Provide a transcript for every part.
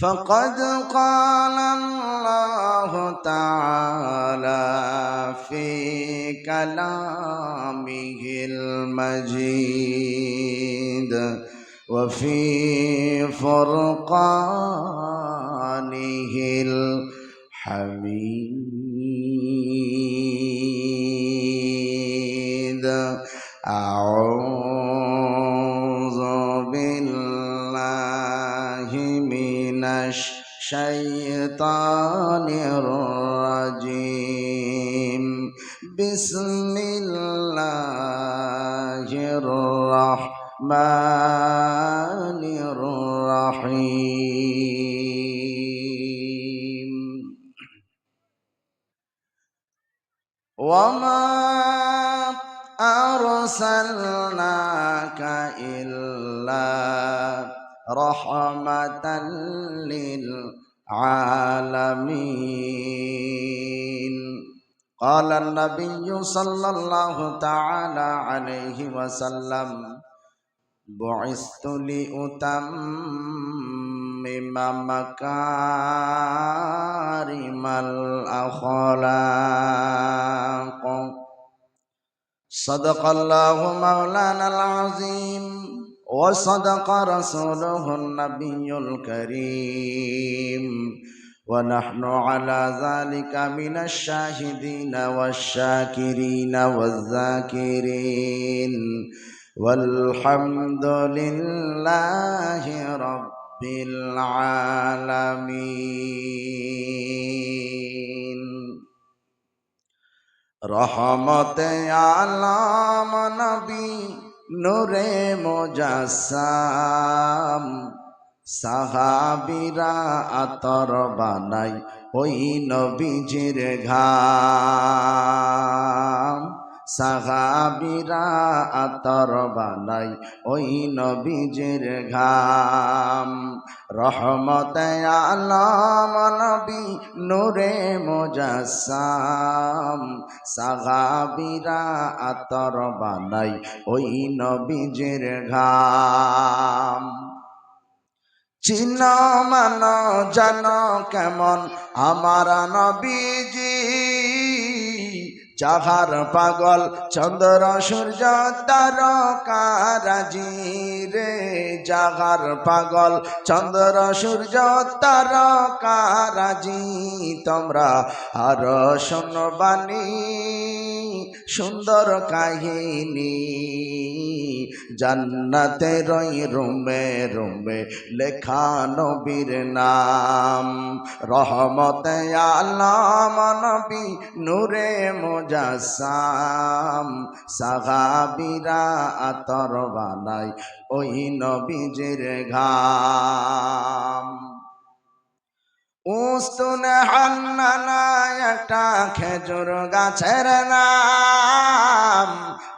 فقد قال الله تعالى في كلامه المجيد وفي فرقانه الحميد. وما أرسلناك إلا رحمة للعالمين قال النبي صلى الله تعالى عليه وسلم بعثت لأتمم مكارم الأخلاق صدق الله مولانا العظيم وصدق رسوله النبي الكريم. ونحن على ذلك من الشاهدين والشاكرين والذاكرين. والحمد لله رب العالمين. রহমতে আলাম নবী নূরে মোজাসাম সাহাবিরা আতর বানাই ওই নবীজির ঘাম। সাহাবিরা আতর বানাই ওই নবীজির ঘাম। রহমতে আলাম নবী নূরে মোজাসাম সাহাবিরা আতর বানাই ওই নবীজির ঘাম। চিন মান জান কেমন? আমার নবীজি যাহার পাগল চন্দ্র সূর্য তারকারাজি রে জাগার পাগল চন্দ্র সূর্য তারকারাজি তোমরা আর শুনবানি সুন্দর কাহিনী। জান্নাতে রই রুমে রুমে লেখা নবীর নাম। রহমতে আলাম নবী নূরে মোজাসাম সাহাবিরা আতর বানাই ওই নবীজের ঘাম। উস্তুনে হান্নানা একটা খেজুর গাছের নাম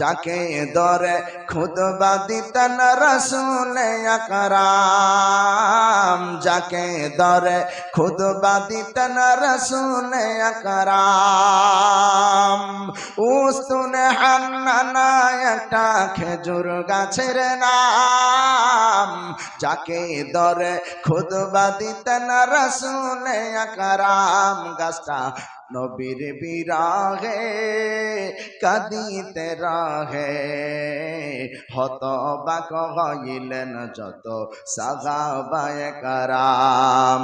যাকে দরে খুদবা দিতেন রসুলে আকরাম, যাকে দরে খুদবা দিতেন রসুলে আকরাম। উস্তুনে হান্নানা একটা খেজুর গাছের নাম, যাকে দরে খুদবা দিতেন রসুলে আকরাম। গাছটা নবীর বিরাগে কাদিতে রাহে হত বাক হইলেন যত সাগাবায় কারাম।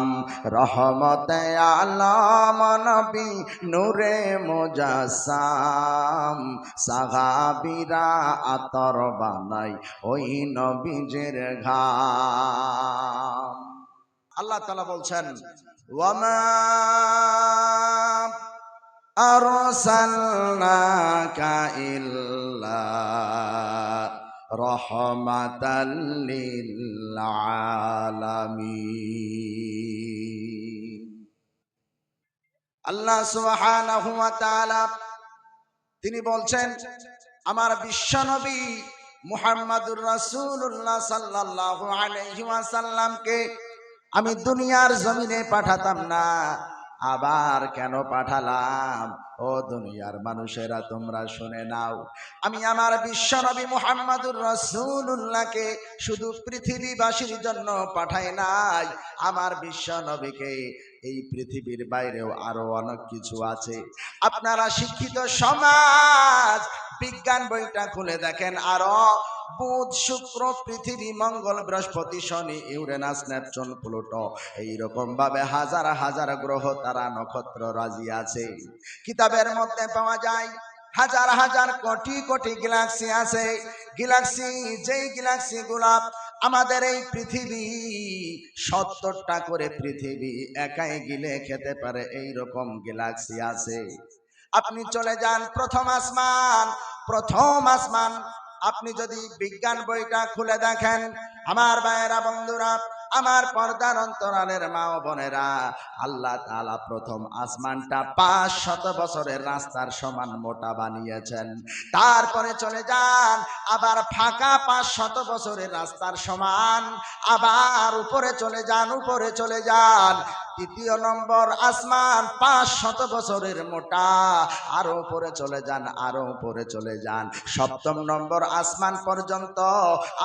রহমতে আলম নবী নূরে মোজাসাম। সাগাবিরা আতর বানাই ওই নবীজের ঘাম। আল্লাহ তালা বলছেন আরসালনাকা ইল্লা রহমাতাল লিল আলামিন আল্লাহ সুবহানাহু ওয়া তিনি বলছেন, আমার বিশ্বনবী মুহাম্মাদুর রাসূলুল্লাহ সাল্লাল্লাহু আলাইহি ওয়াসাল্লামকে আমি দুনিয়ার জমিনে পাঠাতাম না। আবার কেন পাঠালাম? ও দুনিয়ার মানুষেরা, তোমরা শুনে নাও। আমি আমার বিশ্বনবী মুহাম্মাদুর রাসূলুল্লাহকে শুধু পৃথিবীবাসীর জন্য পাঠাই নাই, আমার বিশ্বনবীকে এই পৃথিবীর বাইরেও আরও অনেক কিছু আছে। আপনারা শিক্ষিত সমাজ, বিজ্ঞান বইটা খুলে দেখেন আরও। বুধ শুক্র পৃথিবী মঙ্গল বৃহস্পতি শনি ইউরেনাস নেপচুন প্লুটো। এইরকম ভাবে হাজার হাজার গ্রহ তারা নক্ষত্র রাজি আছে। কিতাবের মধ্যে পাওয়া যায়, হাজার হাজার কোটি কোটি গ্যালাক্সি আছে। গ্যালাক্সি, যেই গ্যালাক্সি গুলা আমাদের এই পৃথিবী, সত্তরটা করে পৃথিবী একাই গিলে খেতে পারে এই রকম গ্যালাক্সি আছে। আপনি চলে যান প্রথম আসমান প্রথম আসমান আপনি যদি বিজ্ঞান বইটা খুলে দেখেন, আমার ভাইয়েরা বন্ধুরা, আমার পর্দার অন্তরালের মা ও বোনেরা, আল্লাহ তাআলা প্রথম আসমানটা পাঁচ শত বছরের রাস্তার সমান মোটা বানিয়েছেন। তারপরে চলে যান, আবার ফাঁকা পাঁচ শত বছরের রাস্তার সমান, আবার উপরে চলে যান, উপরে চলে যান তৃতীয় নম্বর, আসমান পাঁচ শত বছরের মোটা। আরও উপরে চলে যান, আরও উপরে চলে যান। সপ্তম নম্বর, আসমান পর্যন্ত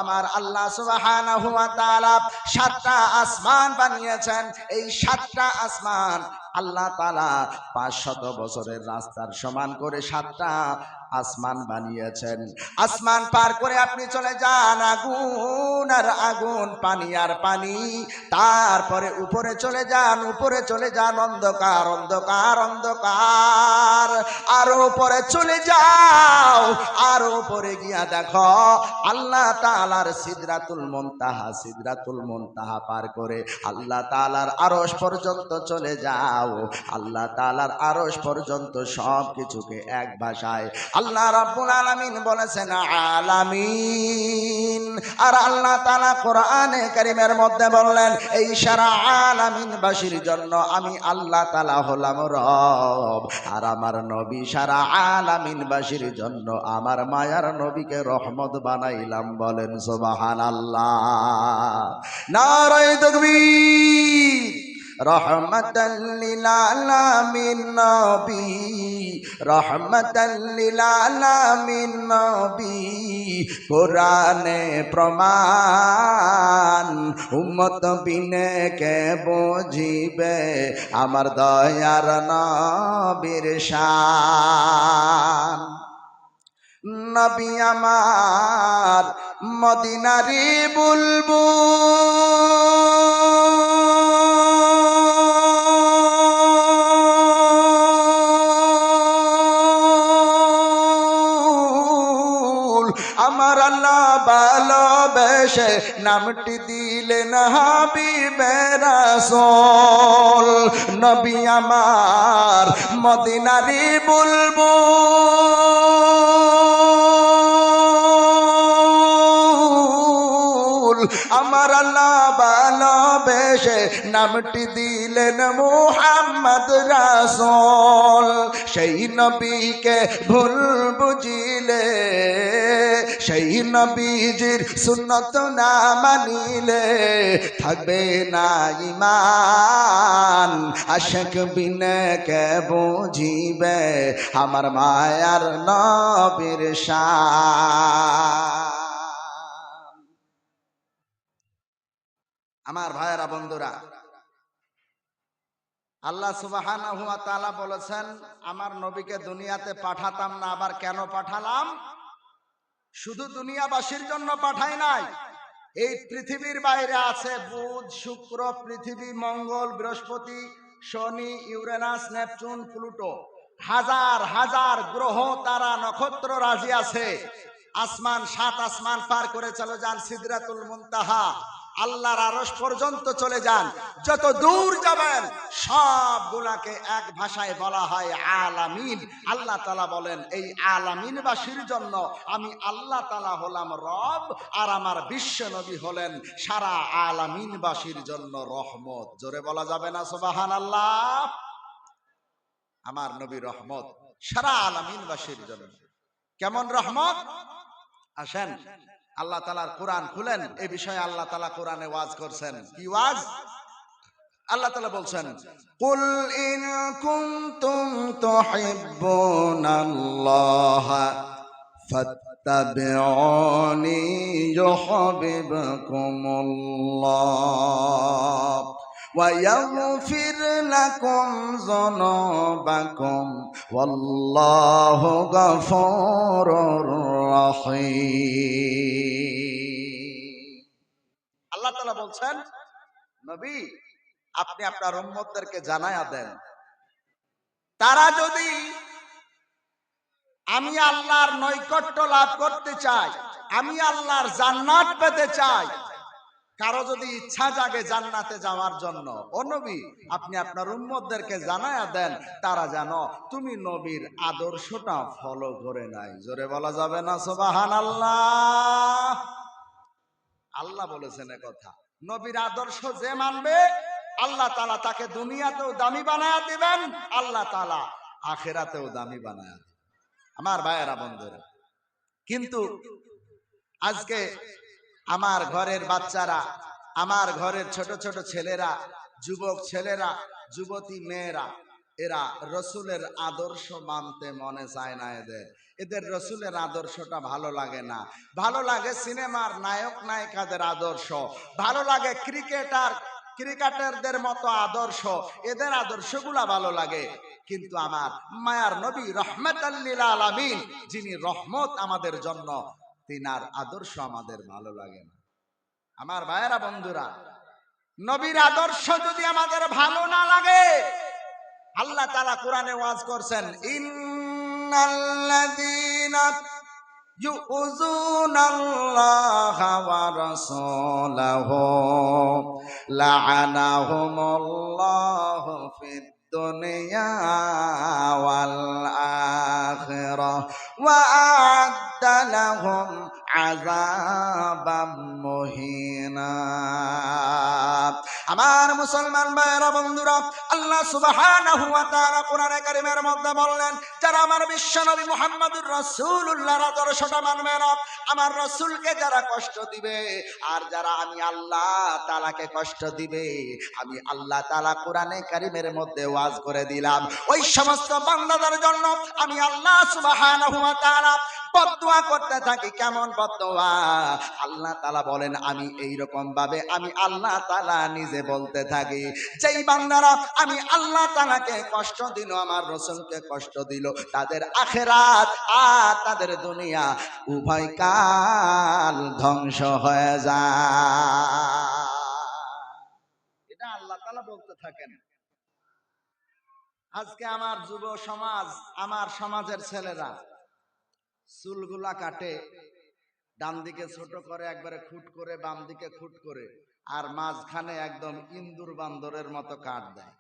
আমার আল্লাহ তাআলা সাতটা আসমান বানিয়েছেন। এই সাতটা আসমান আল্লাহ তাআলা পাঁচ শত বছরের রাস্তার সমান করে সাতটা আসমান বানিয়েছেন। আসমান পার করে আপনি চলে যান আগুন আর আগুন, পানি আর পানি। তারপরে উপরে চলে যান, উপরে চলে যান, অন্ধকার অন্ধকার অন্ধকার। আরও উপরে চলে যাও, আরও উপরে গিয়া দেখো, আল্লাহ তাআলার সিদরাতুল মুনতাহা সিদরাতুল মুনতাহা পার করে আল্লাহ তাআলার আরশ পর্যন্ত চলে যাও। আল্লাহ তাআলার আরশ পর্যন্ত সব কিছুকে এক ভাষায় আল্লাহ রাব্বুল আলামিন বলেছেন, আলামিন। আর আল্লাহ তাআলা কোরআনে কারীমের মধ্যে বললেন, এই সারা আলামিন বাসীর জন্য আমি আল্লাহ তাআলা হলাম রব। আর আমার নবী সারা আলামিন বাসীর জন্য আমার মায়ার নবীকে রহমত বানাইলাম। বলেন, সুবহানাল্লাহ। নারায়ে তাকবীর। রহমতাল্লিল আলামিন নবী রহমতাল্লিল আলামিন নবী, কোরআনে প্রমাণ, উম্মত বিনে কে বুঝিবে? আমার দয়ার নবীর শান। নবী আমার মদিনারি বুলবুল নামটি দিলেন হাবিবে রাসূল নবী আমার মদিনারি বুলবুল। আমার আল্লাহ ভালোবেসে নামটি দিলেন মুহাম্মদ রাসূল। সেই নবীকে ভুল বুঝিলে সেই নবীজির সুন্নত না মানিলে থাকবে না ইমান আশেক বিনে কে বুঝিবে আমার মায়ার নবীর আমার ভাইয়েরা, বন্ধুরা, আল্লাহ তাআলা বলেছেন, আমার নবীকে দুনিয়াতে পাঠাতাম না, আবার কেন পাঠালাম? শুধু দুনিয়াবাসীর জন্য পাঠায় নাই। এই পৃথিবীর বাইরে আছে বুধ, শুক্র, পৃথিবী, মঙ্গল, বৃহস্পতি, শনি, ইউরেনাস, নেপচুন, প্লুটো। হাজার হাজার গ্রহ, তারা নক্ষত্র রাজি আছে। আসমান সাত আসমান পার করে চলে যান সিদ্রাতুল মুনতাহা। আল্লাহর আরস পর্যন্ত চলে যান। যত দূর যাবেন সবগুলাকে এক ভাষায় বলা হয় আলামিন। আল্লাহ তালা বলেন, এই আলামিনবাসীর জন্য আমি আল্লাহ তালা হলাম রব, আর আমার বিশ্ব নবী হলেন সারা আলামিনবাসীর জন্য রহমত। জোরে বলা যাবে না সোবাহান আল্লাহ আমার নবী রহমত সারা আলামিনবাসীর জন্য। কেমন রহমত? আসেন। আল্লাহ তালার কোরআন খুলেন, এ বিষয়ে আল্লাহ তালা কোরআনে ওয়াজ করছেন। কি ওয়াজ? আল্লাহ তালা বলছেন, কুল ইন কুনতুম তুহিব্বুনাল্লাহ ফাত্তাবিউনি ইউহিব্বুকুমুল্লাহ। ويغفر لكم ذنوبكم والله غفور رحيم আল্লাহ তাআলা বলছেন নবী আপনি আপনার উম্মতদেরকে জানায়া দেন তারা যদি আমি আল্লাহর নৈকট্য লাভ করতে চাই আমি আল্লাহর জান্নাত পেতে চাই কারও যদি ইচ্ছা জাগে জান্নাতে যাওয়ার জন্য, ও নবী, আপনি আপনার উম্মতদেরকে জানায়া দেন, তারা জানো তুমি নবীর আদর্শটা ফলো করে নাই। জোরে বলা যাবে না সোবাহান আল্লাহ আল্লাহ বলেছেন কথা। নবীর আদর্শ যে মানবে, আল্লাহ তালা তাকে দুনিয়াতেও দামি বানায়া দিবেন, আল্লাহ তালা আখেরাতেও দামি বানায়া দিবেন। আমার ভাইয়েরা, বন্ধুরা, কিন্তু আজকে আমার ঘরের বাচ্চারা, আমার ঘরের ছোট ছোট ছেলেরা, যুবক ছেলেরা, যুবতী মেয়েরা, এরা রসুলের আদর্শ মানতে মনে চায় না এদের। এদের রসুলের আদর্শটা ভালো লাগে না। ভালো লাগে সিনেমার নায়ক নায়িকাদের আদর্শ। ভালো লাগে ক্রিকেটার, ক্রিকেটারদের মতো আদর্শ। এদের আদর্শগুলা ভালো লাগে। কিন্তু আমার মায়ার নবী রহমত আলামিন, যিনি রহমত আমাদের জন্য তিনার আদর্শ আমাদের ভালো লাগে না আমার ভাইয়েরা বন্ধুরা নবীর আদর্শ যদি আমাদের ভালো না লাগে আল্লাহ তালা কোরআনে ওয়াজ করছেন ইন্নাল্লাযীনা يؤذون الله ورسوله لعنهم الله في الدنيا والآخرة وأعد لهم আমার মুসলমান ভাইয়েরা, বন্ধুরা, আল্লাহ সুবহানাহু ওয়া মধ্যে বললেন, যারা আমার বিশ্ব নবী মোহাম্মদুর আদর্শটা মানবে না, আমার রসুলকে যারা কষ্ট দিবে আর যারা আমি আল্লাহ তালাকে কষ্ট দিবে, আমি আল্লাহ তালা কোরআনে কারিমের মধ্যে ওয়াজ করে দিলাম। ওই সমস্ত বান্দাদের জন্য আমি আল্লাহ সুবাহ বদুয়া করতে থাকি, কেমন বদুয়া আল্লাহ তালা বলেন, আমি এই রকম ভাবে আমি আল্লাহ তালা নিজে বলতে থাকি। যেই বান্দারা আমি আল্লাহ তালাকে কষ্ট দিল, আমার রসুলকে কষ্ট দিল, তাদের আখেরাত আর তাদের দুনিয়া উভয় কাল ধ্বংস হয়ে যায়। এটা আল্লাহ তালা বলতে থাকেন। আজকে আমার যুব সমাজ, আমার সমাজের ছেলেরা চুলগুলা কাটে ডান দিকে ছোট করে, একবারে খুট করে বাম দিকে খুট করে, আর মাঝখানে একদম ইন্দুর বান্দরের মতো কাট দেয়।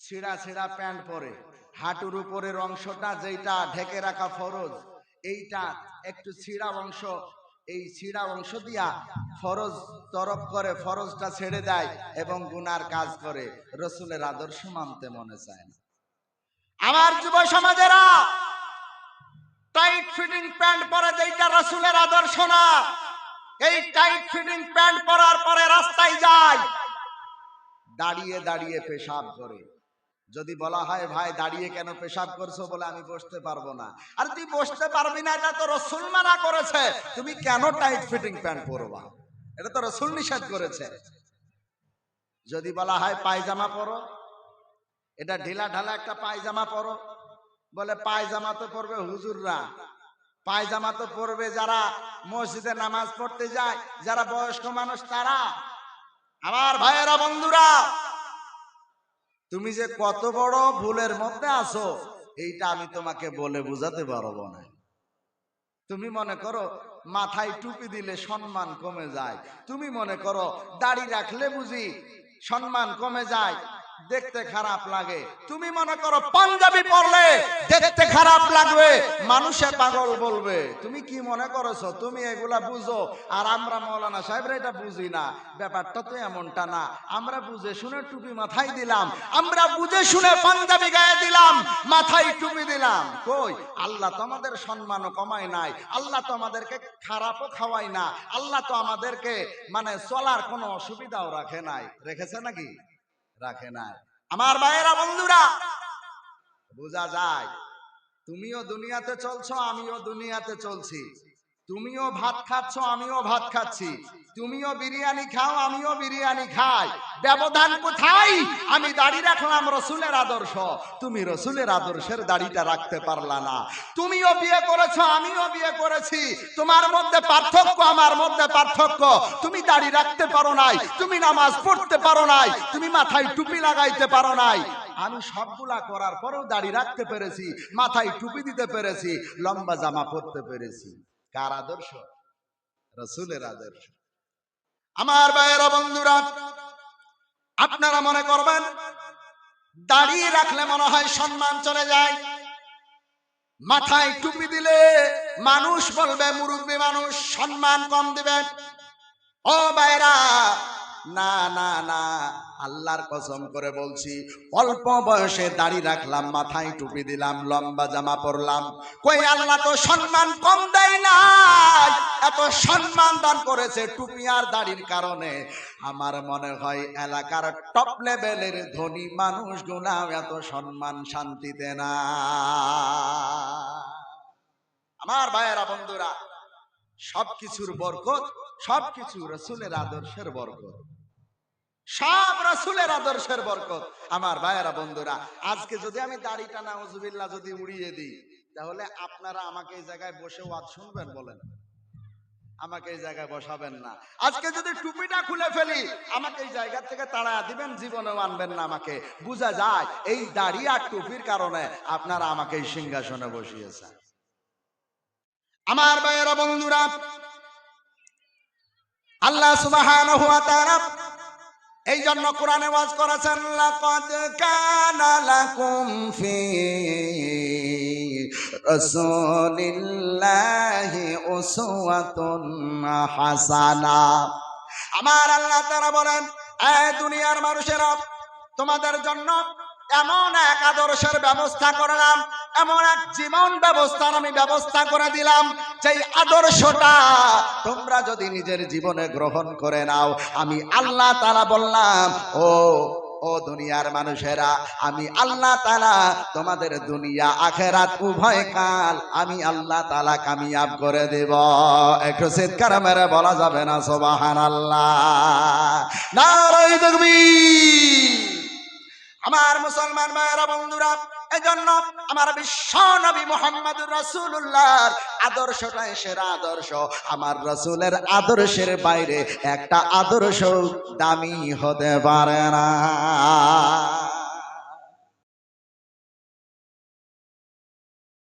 ছিঁড়া ছিঁড়া প্যান্ট পরে, হাঁটুর উপরের অংশটা যেটা ঢেকে রাখা ফরজ, এইটা একটু ছিঁড়া অংশ, এই ছিঁড়া অংশ দিয়া ফরজ তরক করে ফরজটা ছেড়ে দেয় এবং গুনার কাজ করে, রসুলের আদর্শ মানতে মনে চায় না। আমার যুব সমাজেরা টাইট ফিটিং প্যান্ট পরে যেটা রসুলের আদর্শ না, এই টাইট ফিটিং প্যান্ট পরার পরে রাস্তায় যায়। দাঁড়িয়ে দাঁড়িয়ে পেশাব করে। যদি বলা হয়, ভাই, দাঁড়িয়ে কেন পেশাব করছ? বলে, আমি বসতে পারব না। আর তুই বসতে পারবি না, এটা তো রসুল মানা করেছে। তুমি কেন টাইট ফিটিং প্যান্ট পরবা? এটা তো রসুল নিষেধ করেছে। যদি বলা হয়, পায়জামা পরো। এটা ঢিলা ঢালা একটা পায়জামা পরো। বলে, পায়জামা তো পরবে হুজুররা। পায়জামা তো পরবে যারা মসজিদে নামাজ পড়তে যায়, যারা বয়স্ক মানুষ তারা। আমার ভাইয়েরা, বন্ধুরা, তুমি যে কত বড় ভুলের মধ্যে আছো, এইটা আমি তোমাকে বলে বুঝাতে পারব না। তুমি মনে করো, মাথায় টুপি দিলে সম্মান কমে যায়। তুমি মনে করো, দাড়ি রাখলে বুঝি সম্মান কমে যায়। দেখতে খারাপ লাগে। তুমি মনে করো পাঞ্জাবি পরলে দেখতে খারাপ লাগবে, মানুষে পাগল বলবে। তুমি কি মনে করেছ? তুমি এগুলা বুঝো। আর আমরা মৌলানা সাহেবরা এটা বুঝি না। ব্যাপারটা তো এমনটা না। আমরা বুঝে শুনে টুপি মাথায় দিলাম। আমরা বুঝে শুনে পাঞ্জাবি গায়ে দিলাম। মাথায় টুপি দিলাম। কই? আল্লাহ তো আমাদের সম্মানও কমায় নাই। আল্লাহ তো আমাদেরকে খারাপও খাওয়াই না। আল্লাহ তো আমাদেরকে মানে চলার কোনো অসুবিধাও রাখে নাই। রেখেছে নাকি? রাখে নাই। আমার ভাইয়েরা বন্ধুরা বোঝা যায় তুমিও দুনিয়াতে চলছো আমিও দুনিয়াতে চলছি। তুমিও ভাত খাচ্ছ, আমিও ভাত খাচ্ছি। তুমিও বিরিয়ানি খাও, আমিও বিরিয়ানি খাই। ব্যবধান কোথায়? আমি দাড়ি রাখলাম রসুলের আদর্শ। তুমি রসুলের আদর্শের দাড়িটা রাখতে পারলা না। তুমিও বিয়ে করেছ, আমিও বিয়ে করেছি। তোমার মধ্যে পার্থক্য, আমার মধ্যে পার্থক্য। তুমি দাড়ি রাখতে পারো নাই, তুমি নামাজ পড়তে পারো নাই, তুমি মাথায় টুপি লাগাইতে পারো নাই। আমি সবগুলা করার পরেও দাড়ি রাখতে পেরেছি, মাথায় টুপি দিতে পেরেছি, লম্বা জামা পরতে পেরেছি। কার আদর্শ? রসুলের আদর্শ। আমার ভাইয়েরা, বন্ধুরা, আপনারা মনে করবেন, দাঁড়িয়ে রাখলে মনে হয় সম্মান চলে যায়। মাথায় টুপি দিলে মানুষ বলবে, মুরব্বী মানুষ সম্মান কম দিবে ও বাইরা না না না। আল্লাহর কসম করে বলছি, অল্প বয়সে দাড়ি রাখলাম, মাথায় টুপি দিলাম, লম্বা জামা পরলাম। কই আল্লাহ তো সম্মান কম দেয় না এত সম্মান দান করেছে টুপি আর দাড়ির কারণে। আমার মনে হয় এলাকার টপ লেভেলের ধনী মানুষগুলা এত সম্মান শান্তিতে না। আমার ভাইয়েরা, বন্ধুরা সবকিছুর বরকত, সবকিছু রসুলের আদর্শের বরকত। সব রসুলের আদর্শের বরকত। আমার ভাইয়েরা, বন্ধুরা, আজকে যদি আমি দাড়িটা নাউজুবিল্লাহ যদি উড়িয়ে দিই, তাহলে আপনারা আমাকে এই জায়গায় বসে ওয়াজ শুনবেন বলেন? আমাকে এই জায়গায় বসাবেন না। আজকে যদি টুপিটা খুলে ফেলি, আমাকে এই জায়গা থেকে তাড়া দিবেন, জীবনেও আনবেন না আমাকে। বোঝা যায়, এই দাড়ি আর টুপির কারণে আপনারা আমাকে এই সিংহাসনে বসিয়েছেন। আমার ভাইয়েরা, বন্ধুরা, আল্লাহ সুবহানাহু ওয়া তাআলা এই জন্য কোরআনে ওয়াজ করেছেন লাকুম ফি রাসূলিল্লাহি উসওয়াতুন হাসানা। আমার আল্লাহ তাআলা বলেন, এ দুনিয়ার মানুষেরা, তোমাদের জন্য এমন এক আদর্শের ব্যবস্থা করলাম, এমন এক জীবন ব্যবস্থার আমি ব্যবস্থা করে দিলাম যে আদর্শটা তোমরা যদি নিজের জীবনে গ্রহণ করে নাও, আমি আল্লাহ তালা বললাম, ও ও দুনিয়ার মানুষেরা, আমি আল্লাহ তালা তোমাদের দুনিয়া, আখেরাত, উভয় কাল আমি আল্লাহ তালা কামিয়াব করে দেব। একটু চিৎকার মেরে বলা যাবে না সোবাহান আল্লাহ না নারাই দেখবি আমার মুসলমান ভাইয়েরা বন্ধুরা, এজন্য আমার বিশ্ব নবী মোহাম্মদ রসুল্লাহর আদর্শটাই সেরা আদর্শ। আমার রসুলের আদর্শের বাইরে একটা আদর্শ দামি হতে পারে না।